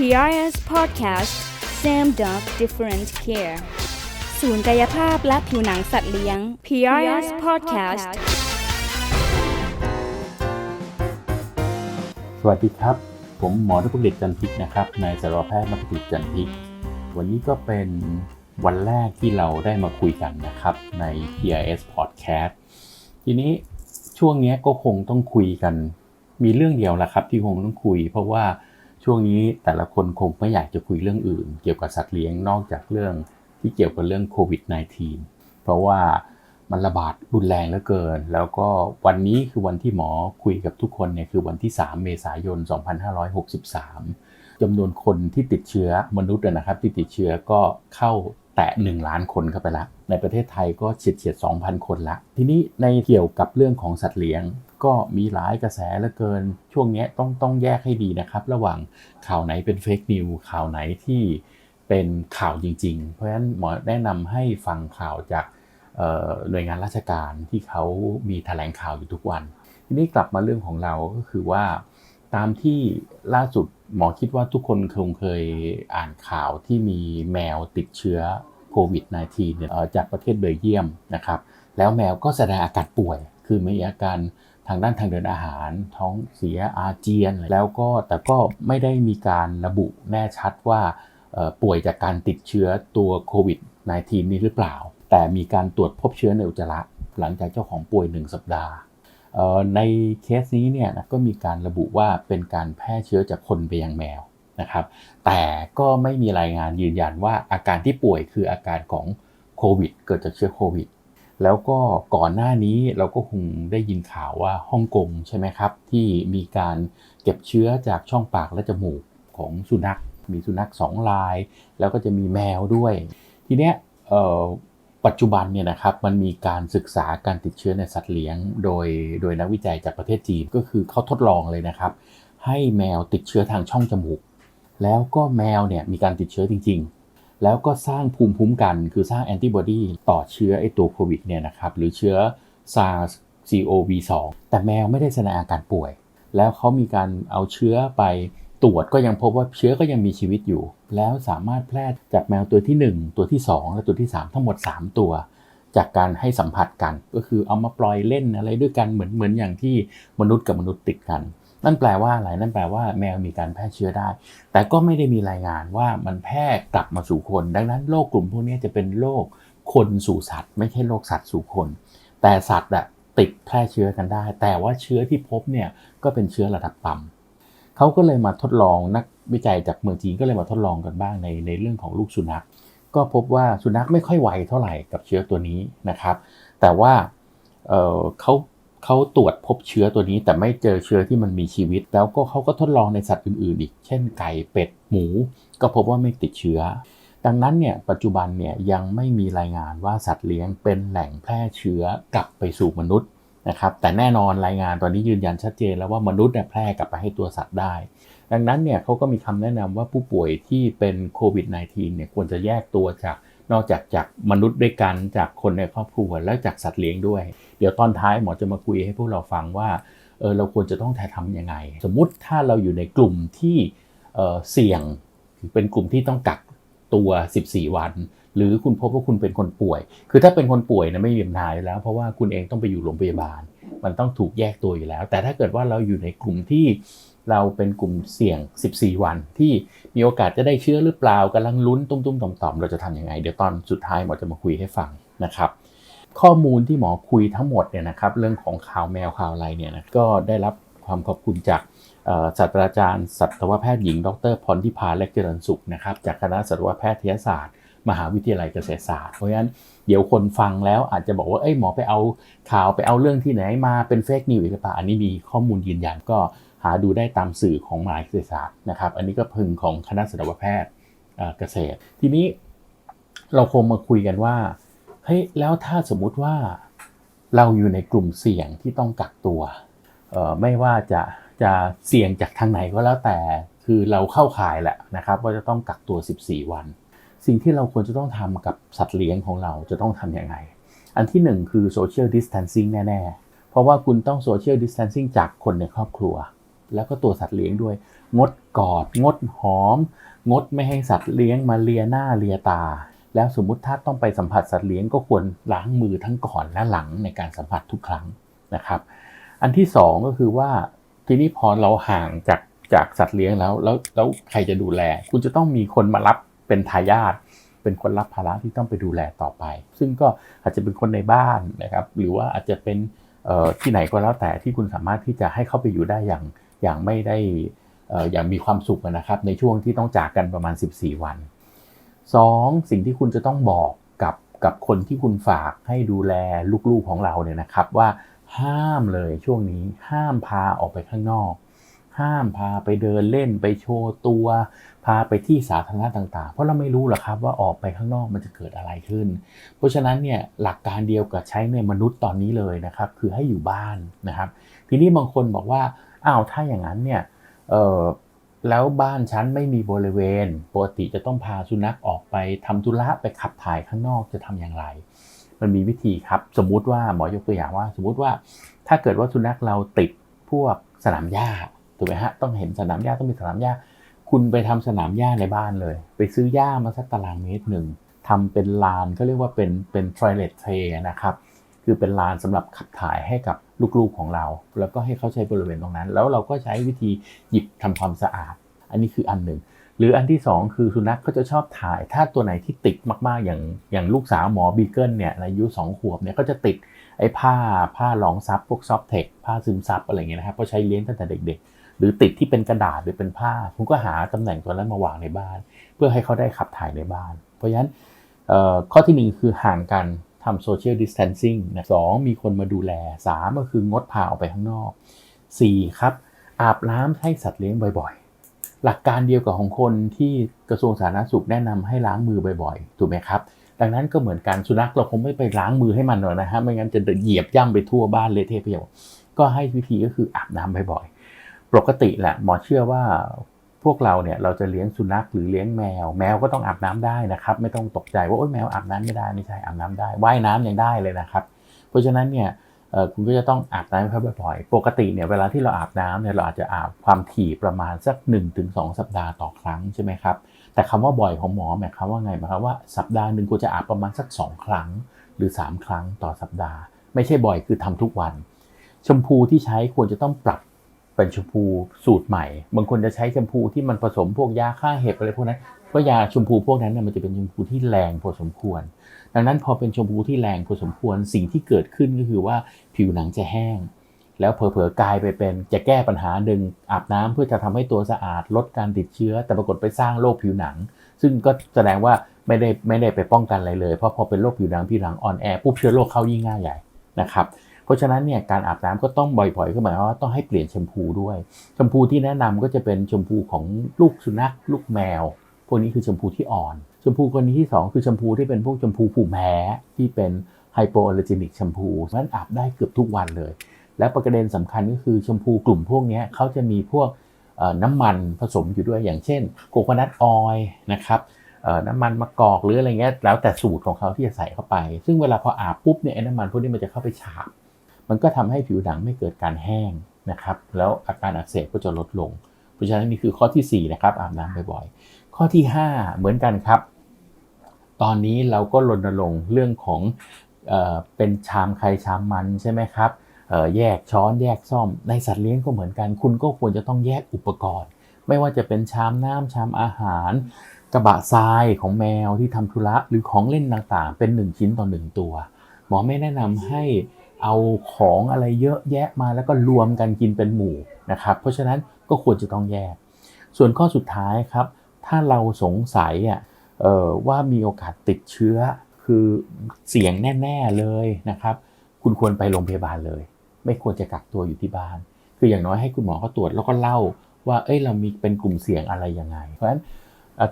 PRS Podcast Same Dog Different Care ศูนย์กายภาพและผิวหนังสัตว์เลี้ยง PRS Podcast สวัสดีครับ ผมหมอนักเด็กจันทิกนะครับ นายสัตวแพทย์นักเด็กจันทิก วันนี้ก็เป็นวันแรกที่เราได้มาคุยกันนะครับใน PIS Podcast ทีนี้ช่วงนี้ก็คงต้องคุยกัน มีเรื่องเดียวละครับที่คงต้องคุย เพราะว่า ช่วงนี้แต่ละคนคงไม่อยากจะคุยเรื่องอื่น เกี่ยวกับสัตว์เลี้ยงนอกจากเรื่องที่เกี่ยวกับเรื่องโควิด -19 เพราะว่ามันระบาดรุนแรงเหลือเกิน แล้วก็วันนี้คือวันที่หมอคุยกับทุกคนเนี่ยคือวันที่ 3 เมษายน 2563จำนวนคนที่ติดเชื้อมนุษย์นะครับ ที่ติดเชื้อก็เข้าแตะ 1 ล้านคนเข้าไปแล้วในประเทศไทยก็เฉียดเฉียด2,000 คนละ ทีนี้ในเกี่ยวกับเรื่องของสัตว์เลี้ยง ก็มีหลายกระแสเหลือเกิน ช่วงนี้ต้องต้องแยกให้ดีนะครับ ระหว่างข่าวไหนเป็นเฟกนิวข่าวไหนที่เป็นข่าวจริง ๆ เพราะฉะนั้นหมอแนะนำให้ฟังข่าวจากหน่วยงานราชการที่เขามีแถลงข่าวอยู่ทุกวัน ทีนี้กลับมาเรื่องของเราก็คือว่า ตามที่ล่าสุดหมอคิดว่าทุกคนคงเคยอ่านข่าวที่มีแมวติดเชื้อโควิด -19 เนี่ยจากประเทศเบลเยียมนะครับ แล้วแมวก็แสดงอาการป่วย คือมีอาการ ทางด้านทางเดินอาหาร ท้องเสียอาเจียน แล้วก็แต่ก็ไม่ได้มีการระบุแน่ชัดว่าป่วยจากการติดเชื้อตัวโควิด -19 นี้หรือเปล่า แต่มีการตรวจพบเชื้อในอุจจาระ หลังจากเจ้าของป่วย 1 สัปดาห์ในเคสนี้เนี่ยก็มีการระบุว่าเป็นการแพร่เชื้อจากคนไปยังแมวนะครับ แต่ก็ไม่มีรายงานยืนยันว่าอาการที่ป่วยคืออาการของโควิด เกิดจากเชื้อโควิด แล้วก็ก่อนหน้านี้เราก็คงได้ยินข่าวว่าฮ่องกงใช่ไหมครับ ที่มีการเก็บเชื้อจากช่องปากและจมูกของสุนัข มีสุนัข2ลาย แล้วก็จะมีแมวด้วย ทีเนี้ยปัจจุบันเนี่ยนะครับมันมีการศึกษาการติดเชื้อในสัตว์เลี้ยง โดยโดยนักวิจัยจากประเทศจีนก็คือเขาทดลองเลยนะครับ ให้แมวติดเชื้อทางช่องจมูก แล้วก็แมวเนี่ยมีการติดเชื้อจริง ๆ แล้วก็สร้างภูมิคุ้มกัน คือสร้างแอนติบอดีต่อเชื้อไอตัวโควิดเนี่ยนะครับ หรือเชื้อ SARS-CoV-2 แต่แมวไม่ได้แสดงอาการป่วย แล้วเขามีการเอาเชื้อไปตรวจก็ยังพบว่าเชื้อก็ยังมีชีวิตอยู่ แล้วสามารถแพร่จากแมวตัวที่ 1 ตัวที่ 2 และตัวที่ 3 ทั้งหมด 3 ตัว จากการให้สัมผัสกัน ก็คือเอามาปล่อยเล่นอะไรด้วยกันเหมือนเหมือนอย่างที่มนุษย์กับมนุษย์ติดกัน นั่นแปลว่าอะไร นั่นแปลว่าแมวมีการแพร่เชื้อได้ แต่ก็ไม่ได้มีรายงานว่ามันแพร่กลับมาสู่คน ดังนั้นโรคกลุ่มพวกนี้จะเป็นโรคคนสู่สัตว์ ไม่ใช่โรคสัตว์สู่คน แต่สัตว์อะติดแพร่เชื้อกันได้ แต่ว่าเชื้อที่พบเนี่ยก็เป็นเชื้อระดับต่ำเขาก็เลยมาทดลองนักวิจัยจากเมืองจีนก็เลยมาทดลองกันบ้างในในเรื่องของลูกสุนัข ก็พบว่าสุนัขไม่ค่อยไวเท่าไหร่กับเชื้อตัวนี้นะครับ แต่ว่าเเขา เขาตรวจพบเชื้อตัวนี้แต่ไม่เจอเชื้อที่มันมีชีวิต แล้วก็เขาก็ทดลองในสัตว์อื่นๆอีก เช่นไก่เป็ดหมู ก็พบว่าไม่ติดเชื้อ ดังนั้นเนี่ยปัจจุบันเนี่ยยังไม่มีรายงานว่าสัตว์เลี้ยงเป็นแหล่งแพร่เชื้อกลับไปสู่มนุษย์นะครับแต่แน่นอนรายงานตอนนี้ยืนยันชัดเจนแล้วว่ามนุษย์เนี่ยแพร่กลับไปให้ตัวสัตว์ได้ ดังนั้นเนี่ยเขาก็มีคำแนะนำว่าผู้ป่วยที่เป็นโควิด -19 เนี่ยควรจะแยกตัวจาก นอกจากจากมนุษย์ด้วยกันจากคนในครอบครัวและจากสัตว์เลี้ยงด้วย เดี๋ยวตอนท้ายหมอจะมาคุยให้พวกเราฟังว่าเออเราควรจะต้องทำยังไง สมมุติถ้าเราอยู่ในกลุ่มที่เเสี่ยงเป็นกลุ่มที่ต้องกักตัว 14 วัน หรือคุณพบว่าคุณเป็นคนป่วย คือถ้าเป็นคนป่วยนะไม่มีปัญหาแล้ว เพราะว่าคุณเองต้องไปอยู่โรงพยาบาล มันต้องถูกแยกตัวอยู่แล้ว แต่ถ้าเกิดว่าเราอยู่ในกลุ่มที่ เราเป็นกลุ่มเสี่ยง 14 วัน ที่มีโอกาสจะได้เชื้อหรือเปล่ากำลังลุ้นตุ้มๆต่อมๆเราจะทำยังไง เดี๋ยวตอนสุดท้ายหมอจะมาคุยให้ฟังนะครับ ข้อมูลที่หมอคุยทั้งหมดเนี่ยนะครับเรื่องของข่าวแมวข่าวอะไรเนี่ยนะก็ได้รับความขอบคุณจากศาสตราจารย์สัตวแพทย์หญิง ดรพรทิพาเล็กเจริญสุขนะครับจากคณะสัตวแพทยศาสตร์ มหาวิทยาลัยเกษตรศาสตร์ เพราะฉะนั้นเดี๋ยวคนฟังแล้วอาจจะบอกว่าเอ้ยหมอไปเอาข่าวไปเอาเรื่องที่ไหนมาเป็นเฟกนิวหรือเปล่าอันนี้มีข้อมูลยืนยันก็หาดูได้ตามสื่อของมหาวิทยาลัยศาสตร์นะครับ อันนี้ก็พึงของคณะสัตวแพทย์เกษตร ทีนี้เราคงมาคุยกันว่าเฮ้ยแล้วถ้าสมมุติว่าเราอยู่ในกลุ่มเสี่ยงที่ต้องกักตัวไม่ว่าจะจะเสี่ยงจากทางไหนก็แล้วแต่คือเราเข้าข่ายแหละนะครับว่าจะต้องกักตัว 14 วัน สิ่งที่เราควรจะต้องทำกับสัตว์เลี้ยงของเราจะต้องทำยังไงอันที่หนึ่งคือ social distancing แน่ๆ เพราะว่าคุณต้อง social distancing จากคนในครอบครัว แล้วก็ตัวสัตว์เลี้ยงด้วย งดกอด งดหอม งดไม่ให้สัตว์เลี้ยงมาเลียหน้าเลียตา แล้วสมมุติถ้าต้องไปสัมผัสสัตว์เลี้ยงก็ควรล้างมือทั้งก่อนและหลังในการสัมผัสทุกครั้งนะครับ อันที่สองก็คือว่าทีนี้พอเราห่างจากจากสัตว์เลี้ยงแล้วแล้วแล้วใครจะดูแล คุณจะต้องมีคนมารับ เป็นทายาทเป็นคนรับภาระที่ต้องไปดูแลต่อไป ซึ่งก็อาจจะเป็นคนในบ้านนะครับ หรือว่าอาจจะเป็นที่ไหนก็แล้วแต่ที่คุณสามารถที่จะให้เข้าไปอยู่ได้อย่างอย่างไม่ได้อย่างมีความสุขนะครับ ในช่วงที่ต้องจากกันประมาณ 14 วัน 2. สิ่งที่คุณจะต้องบอกกับกับคนที่คุณฝากให้ดูแลลูกๆของเราเนี่ยนะครับ ว่าห้ามเลยช่วงนี้ห้ามพาออกไปข้างนอก ห้ามพาไปเดินเล่นไปโชว์ตัว พาไปที่สาธารณะต่าง ๆ เพราะเราไม่รู้หรอกครับว่าออกไปข้างนอกมันจะเกิดอะไรขึ้น เพราะฉะนั้นเนี่ยหลักการเดียวกับใช้ในมนุษย์ตอนนี้เลยนะครับ คือให้อยู่บ้านนะครับ ทีนี้บางคนบอกว่าอ้าวถ้าอย่างนั้นเนี่ยแล้วบ้านฉันไม่มีบริเวณ ปกติจะต้องพาสุนัขออกไปทำธุระไปขับถ่ายข้างนอกจะทำอย่างไร มันมีวิธีครับ สมมุติว่าหมอยกตัวอย่างว่า สมมุติว่าถ้าเกิดว่าสุนัขเราติดพวกสนามหญ้า ถูกไหมฮะต้องเห็นสนามหญ้าต้องมีสนามหญ้าคุณไปทำสนามหญ้าในบ้านเลย ไปซื้อหญ้ามาสักตารางเมตรหนึ่งทำเป็นลานก็เรียกว่าเป็นเป็นทรเลตเทนะครับคือเป็นลานสำหรับขับถ่ายให้กับลูกๆของเรา แล้วก็ให้เขาใช้บริเวณตรงนั้น แล้วเราก็ใช้วิธีหยิบทำความสะอาด อันนี้คืออันหนึ่ง หรืออันที่ 2 คือสุนัขเขาจะชอบถ่าย ถ้าตัวไหนที่ติดมากๆอย่างอย่างลูกสาวหมอบีเกิลเนี่ยอายุ2ขวบเนี่ยก็จะติดไอ้ผ้าผ้ารองซับพวกซอฟเทคผ้าซึมซับอะไรเงี้ยนะครับเพราะใช้เลี้ยงตั้งแต่เด็กๆ หรือติดที่เป็นกระดาษหรือเป็นผ้าคุณก็หาตำแหน่งตัวนั้นมาวางในบ้าน เพื่อให้เขาได้ขับถ่ายในบ้าน เพราะฉะนั้นข้อที่ 1 คือห่างกันทำโซเชียลดิสเทนซิ่งนะสมีคนมาดูแล 3 ก็คืองดพาออกไปข้างนอก 4 ครับ อาบน้ำให้สัตว์เลี้ยงบ่อยๆ หลักการเดียวกับของคนที่กระทรวงสาธารณสุขแนะนำให้ล้างมือบ่อยๆ ถูกไหมครับ ดังนั้นก็เหมือนกันสุนัขเราคงไม่ไปล้างมือให้มันหรอกนะฮะไม่งั้นจะเหยียบย่ำไปทั่วบ้านเละเทะไปหมดก็ให้วิธีก็คืออาบน้ำบ่อยๆ ปกติแหละหมอเชื่อว่าพวกเราเนี่ยเราจะเลี้ยงสุนัขหรือเลี้ยงแมว แมวก็ต้องอาบน้ำได้นะครับ ไม่ต้องตกใจว่าโอ้ยแมวอาบน้ำไม่ได้ไม่ใช่อาบน้ำได้ว่ายน้ำยังได้เลยนะครับ เพราะฉะนั้นเนี่ยคุณก็จะต้องอาบน้ำให้เขาบ่อยๆปกติเนี่ยเวลาที่เราอาบน้ำเนี่ยเราอาจจะอาบความถี่ประมาณสัก 1-2 สัปดาห์ต่อครั้งใช่ไหมครับแต่คำว่าบ่อยของหมอหมายความว่าไงหมายความว่าสัปดาห์หนึ่งควรจะอาบประมาณสัก 2 ครั้ง หรือ 3 ครั้งต่อสัปดาห์ ไม่ใช่บ่อยคือทำทุกวัน ชมพูที่ใช้ควรจะต้องปรับ เป็นชมพูสูตรใหม่ บางคนจะใช้ชมพูที่มันผสมพวกยาฆ่าเห็บอะไรพวกนั้นเพราะยาชมพูพวกนั้นเนี่ยมันจะเป็นชมพูที่แรงพอสมควร ดังนั้นพอเป็นชมพูที่แรงพอสมควรสิ่งที่เกิดขึ้นก็คือว่าผิวหนังจะแห้ง แล้วเผลอๆกลายไปเป็นจะแก้ปัญหาดึงอาบน้ำเพื่อจะทำให้ตัวสะอาดลดการติดเชื้อ แต่ปรากฏไปสร้างโรคผิวหนัง ซึ่งก็แสดงว่าไม่ได้ไม่ได้ไปป้องกันอะไรเลย เพราะพอเป็นโรคผิวหนังผิวหนังอ่อนแอปุ๊บเชื้อโรคเข้ายิ่งง่ายใหญ่นะครับ ราะฉะนั้นเนี่ยการอาบน้ำก็ต้องบ่อยๆ ก็หมายความว่าต้องให้เปลี่ยนแชมพูด้วยแชมพูที่แนะนำก็จะเป็นแชมพูของลูกสุนัขลูกแมว พวกนี้คือแชมพูที่อ่อนแชมพูกรณีที่ 2 คือแชมพูที่เป็นพวกแชมพูผูแพ้ที่เป็นไฮโปออเลอร์จินิกแชมพูนั้นอาบได้เกือบทุกวันเลย และประเด็นสำคัญก็คือแชมพูกลุ่มพวกนี้เขาจะมีพวกน้ำมันผสมอยู่ด้วยอย่างเช่นโคโคนัทออยล์นะครับน้ำมันมะกอกหรืออะไรเงี้ยแล้วแต่สูตรของเขาที่จะใส่เข้าไป ซึ่งเวลาพออาบปุ๊บเนี่ยน้ำมันพวกนี้มันจะเข้าไปฉาบ มันก็ทำให้ผิวหนังไม่เกิดการแห้งนะครับ แล้วอาการอักเสบก็จะลดลง เพราะฉะนั้นนี่คือข้อที่ 4 นะครับ อาบน้ำบ่อยๆ ข้อที่ 5 เหมือนกันครับ ตอนนี้เราก็รณรงค์เรื่องของเอเป็นชามใครชามมันใช่ไหมครับแยกช้อนแยกซ่อมในสัตว์เลี้ยงก็เหมือนกัน คุณก็ควรจะต้องแยกอุปกรณ์ ไม่ว่าจะเป็นชามน้ำชามอาหาร กระบะทรายของแมวที่ทำธุระหรือของเล่นต่างๆ เป็น 1 ชิ้นต่อ 1 ตัว หมอไม่แนะนำให้ เอาของอะไรเยอะแยะมาแล้วก็รวมกันกินเป็นหมู่นะครับ เพราะฉะนั้นก็ควรจะต้องแยก ส่วนข้อสุดท้ายครับ ถ้าเราสงสัยอะว่ามีโอกาสติดเชื้อคือเสี่ยงแน่ ๆเลยนะครับ คุณควรไปโรงพยาบาลเลย ไม่ควรจะกักตัวอยู่ที่บ้าน คืออย่างน้อยให้คุณหมอเขาตรวจแล้วก็เล่าว่าเอ้ยเรามีเป็นกลุ่มเสี่ยงอะไรยังไง เพราะฉะนั้น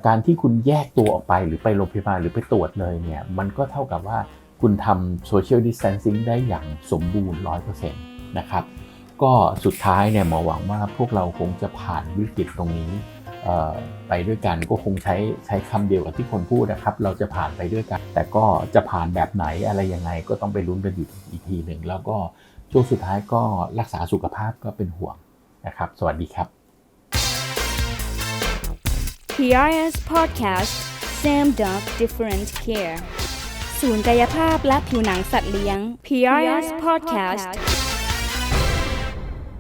การที่คุณแยกตัวออกไปหรือไปโรงพยาบาลหรือไปตรวจเลยเนี่ยมันก็เท่ากับว่า คุณทำโซเชียลดิส a ทนซิ่งได้อย่างสมบูรณ์ 100%นะครับ ก็สุดท้ายเนี่ยหมอหวังว่าพวกเราคงจะผ่านวิกฤตตรงนี้ไปด้วยกันก็คงใช้ใช้คำเดียวกับที่คนพูดนะครับ เราจะผ่านไปด้วยกัน แต่ก็จะผ่านแบบไหนอะไรยังไงก็ต้องไปลุ้นกันอยู่อีกทีหนึ่งแล้วก็ช่วงสุดท้ายก็รักษาสุขภาพก็เป็นห่วงนะครับ สวัสดีครับ PRS Podcast Same Dog Different Care ศูนย์กายภาพและผิวหนังสัตว์เลี้ยง PRS Podcast